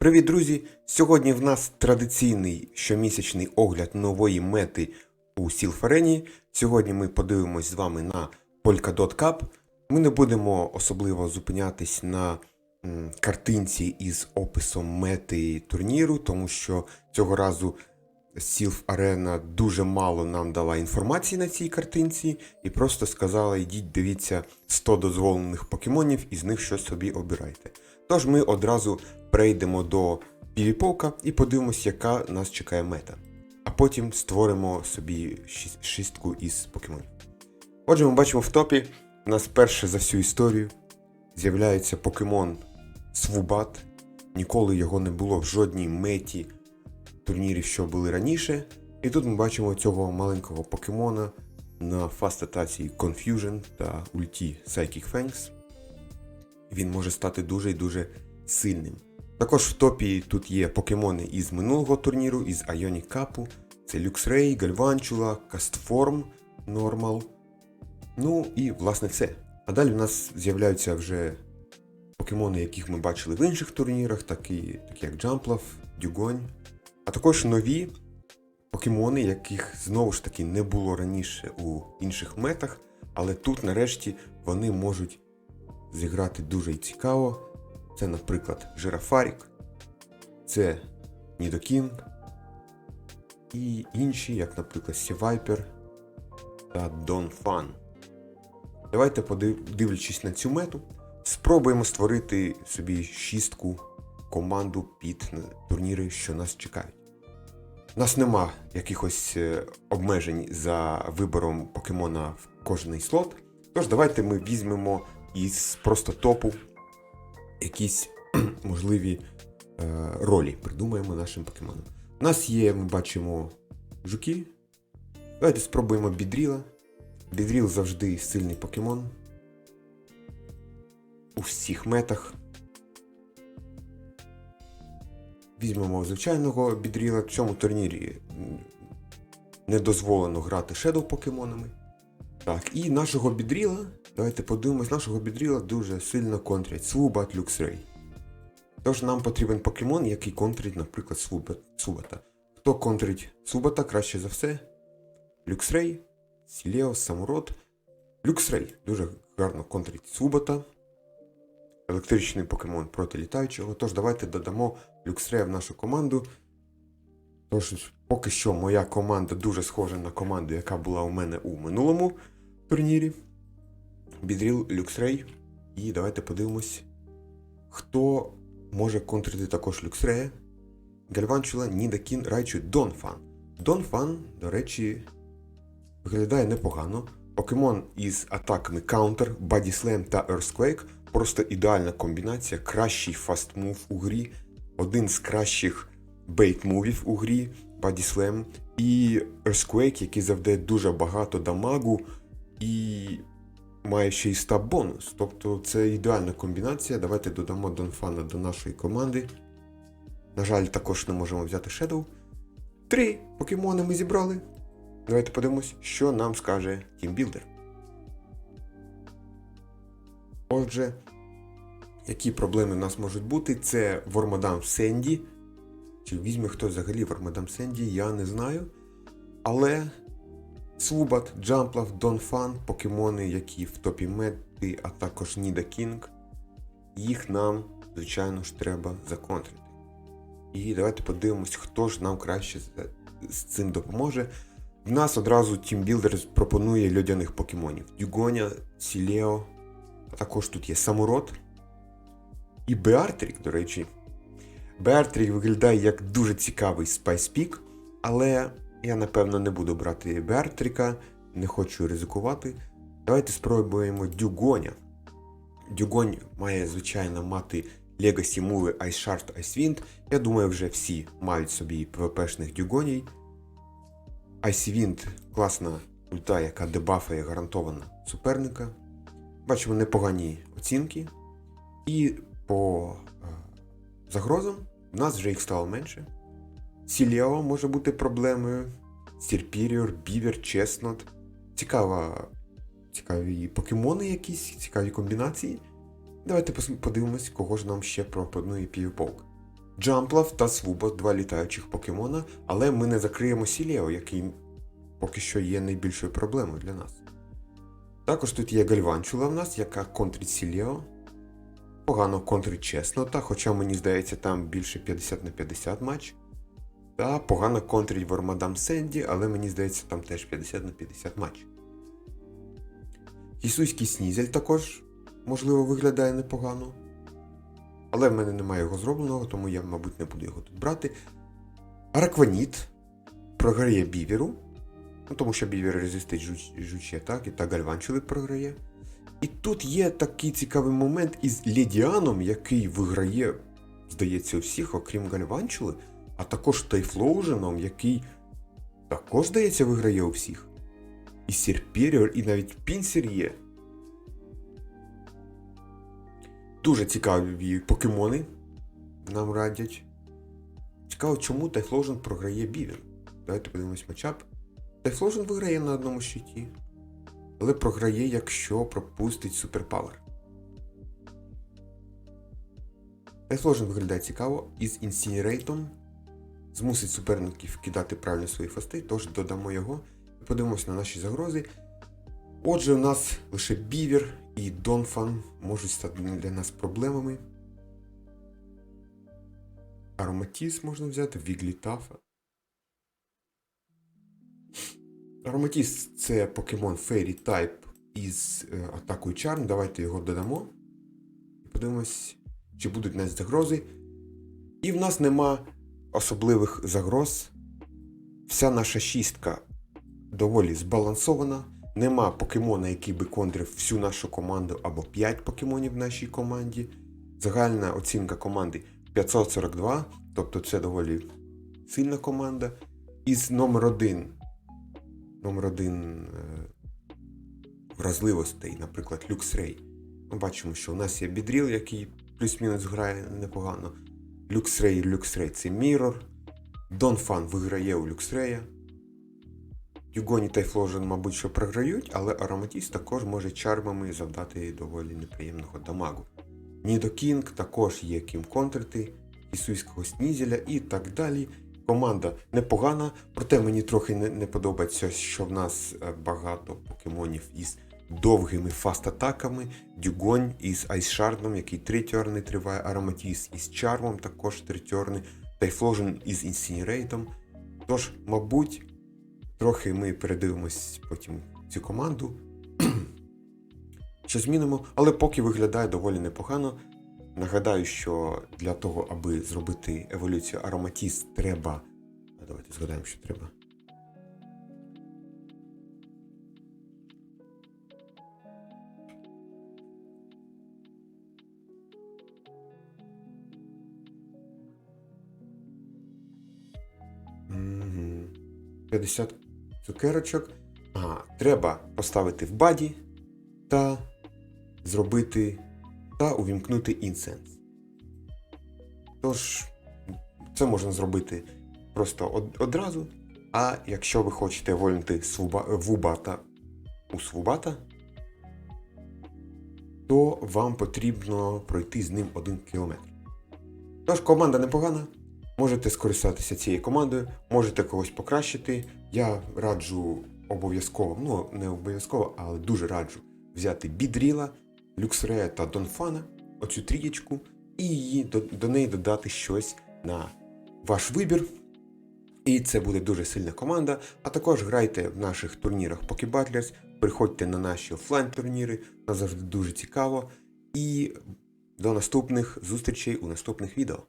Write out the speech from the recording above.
Привіт, друзі! Сьогодні в нас традиційний щомісячний огляд нової мети у Сілфарені. Сьогодні ми подивимось з вами на Polkadot Cup. Ми не будемо особливо зупинятись на картинці із описом мети турніру, тому що цього разу Сілф Арена дуже мало нам дала інформації на цій картинці і просто сказала: йдіть, дивіться 100 дозволених покемонів і з них щось собі обирайте. Тож ми одразу перейдемо до півіполка і подивимось, яка нас чекає мета. А потім створимо собі шіс- шістку із покемонів. Отже, ми бачимо в топі, у нас перше за всю історію з'являється покемон Свубат. Ніколи його не було в жодній меті турнірів, що були раніше. І тут ми бачимо цього маленького покемона на фаст-атаці Confusion та ульті Psychic Fangs. Він може стати дуже і дуже сильним. Також в топі тут є покемони із минулого турніру, із Ionic Cup. Це Luxray, Galvantula, Castform, Normal. Ну і власне все. А далі в нас з'являються вже покемони, яких ми бачили в інших турнірах, такі, такі як Jumpluff, Dugong. А також нові покемони, яких знову ж таки не було раніше у інших метах, але тут нарешті вони можуть зіграти дуже цікаво. Це, наприклад, Жирафарік, це Нідокін і інші, як, наприклад, Сівайпер та Донфан. Давайте, дивлячись на цю мету, спробуємо створити собі шістку команду під турніри, що нас чекають. У нас нема якихось е, обмежень за вибором покемона в кожний слот. Тож давайте ми візьмемо із просто топу якісь можливі е, ролі придумаємо нашим покемонам. У нас є, ми бачимо, жуки. Давайте спробуємо бідріла. Бідріл завжди сильний покемон. У всіх метах. Візьмемо звичайного бідріла. В цьому турнірі не дозволено грати шедоу покемонами. Так, і нашого бідріла, давайте подивимось, нашого бідріла дуже сильно контрять Свубат, Люксрей. Тож нам потрібен покемон, який контрить, наприклад, Субата. Хто контрить Субата краще за все? Люксрей, Сілео, Самурот. Люксрей дуже гарно контрить Субата. Електричний покемон проти літаючого. Тож давайте додамо Люксрея в нашу команду. Тож, поки що моя команда дуже схожа на команду, яка була у мене у минулому турнірі. Бідріл Люксрей. І давайте подивимось, хто може контрити також Люксрея. Гальванчула, Нідакін, Райчу, Донфан. Донфан, до речі, виглядає непогано. Покемон із атаками Counter, Body Slam та Earthquake. Просто ідеальна комбінація, кращий фастмув у грі, один з кращих бейт-мувів у грі, Body Slam, і Earthquake, який завдає дуже багато дамагу і має ще й стаб бонус. Тобто це ідеальна комбінація. Давайте додамо Донфана до нашої команди. На жаль, також не можемо взяти Shadow. Три покемони ми зібрали. Давайте подивимось, що нам скаже тімбілдер. Отже, які проблеми в нас можуть бути? Це Вормадам Сенді. Чи візьме хто взагалі Вормадам Сенді, я не знаю. Але Свубат, Джамплав, Донфан, покемони, які в топі мети, а також Ніда Кінг, їх нам, звичайно ж, треба законтрити. І давайте подивимось, хто ж нам краще з, цим допоможе. В нас одразу тімбілдер пропонує льодяних покемонів: Дюгоня, Сілео, а також тут є Самурот. І Беартрік, до речі. Беартрік виглядає як дуже цікавий спайспік, але я напевно не буду брати Беартріка, не хочу ризикувати. Давайте спробуємо Дюгоня. Дюгонь має, звичайно, мати Legacy Move Ice Shard Ice Wind. Я думаю, вже всі мають собі ПВПшних дюгоній. Ice Wind класна ульта, яка дебафає гарантовано суперника. Бачимо непогані оцінки. І по е, загрозам в нас вже їх стало менше. Сілео може бути проблемою. Сірпіріор, Бівер, Чеснот. Цікава, цікаві покемони якісь, цікаві комбінації. Давайте подивимось, кого ж нам ще пропонує півполк. Джамплав та Свубо, два літаючих покемона, але ми не закриємо Сілео, який поки що є найбільшою проблемою для нас. Також тут є Гальванчула в нас, яка контрить Сілео. Погано контрить чесно, та хоча мені здається, там більше 50 на 50 матч. Та погано контрить Вормадам Сенді, але мені здається, там теж 50 на 50 матч. Хісуйський Снізель також, можливо, виглядає непогано. Але в мене немає його зробленого, тому я, мабуть, не буду його тут брати. Аракваніт програє Бівіру. Ну, тому що Бівер резистить жуч, жучі атаки та Гальванчули програє. І тут є такий цікавий момент із Ледіаном, який виграє, здається, у всіх, окрім Гальванчули, а також Тайфлоуженом, який також, здається, виграє у всіх. І Серпіріор, і навіть Пінсер є. Дуже цікаві покемони нам радять. Цікаво, чому Тайфлоужен програє Бівер. Давайте подивимось матчап. Тайфлоужен виграє на одному щиті, але програє, якщо пропустить суперпавер. Тайфлоужен виглядає цікаво із інсінерейтом. Змусить суперників кидати правильно свої фасти, тож додамо його і подивимось на наші загрози. Отже, у нас лише Бівер і Донфан можуть стати для нас проблемами. Ароматіс можна взяти, Віглітафа. Ароматіс це покемон Fairy Type із е, атакою Charm. Давайте його додамо. І подивимось, чи будуть нас загрози. І в нас нема особливих загроз. Вся наша шістка доволі збалансована. Нема покемона, який би контрив всю нашу команду або 5 покемонів в нашій команді. Загальна оцінка команди 542, тобто це доволі сильна команда. Із номер 1 номер 1 вразливостей, наприклад, Люксрей. Ми бачимо, що у нас є Бідріл, який плюс-мінус грає непогано. Люксрей, Люксрей це Мірор. Донфан виграє у Люксрея. Югоні та Фложен, мабуть, що програють, але Ароматіс також може чармами завдати доволі неприємного дамагу. Нідокінг також є ким контрити, Ісуйського Снізеля і так далі. Команда непогана, проте мені трохи не, не подобається, що в нас е, багато покемонів із довгими фаст-атаками. Дюгонь із Айсшардом, який тритьорний триває, Ароматіс із Чармом, також тритьорний, Тайфложен із Інсінерейтом. Тож, мабуть, трохи ми передивимось потім цю команду. Що змінимо, але поки виглядає доволі непогано. Нагадаю, що для того, аби зробити еволюцію ароматіс, треба. Давайте згадаємо, що треба. 50 цукерочок. Ага, треба поставити в баді та зробити та увімкнути інсенс. Тож, це можна зробити просто од- одразу. А якщо ви хочете вольнити свуба, вубата у свубата, то вам потрібно пройти з ним один кілометр. Тож команда непогана. Можете скористатися цією командою, можете когось покращити. Я раджу обов'язково, ну не обов'язково, але дуже раджу взяти Бідріла, Люксрея та Донфана, оцю трієчку, і її, до, до неї додати щось на ваш вибір. І це буде дуже сильна команда. А також грайте в наших турнірах Poké Battlers, приходьте на наші офлайн турніри, нас завжди дуже цікаво. І до наступних зустрічей у наступних відео.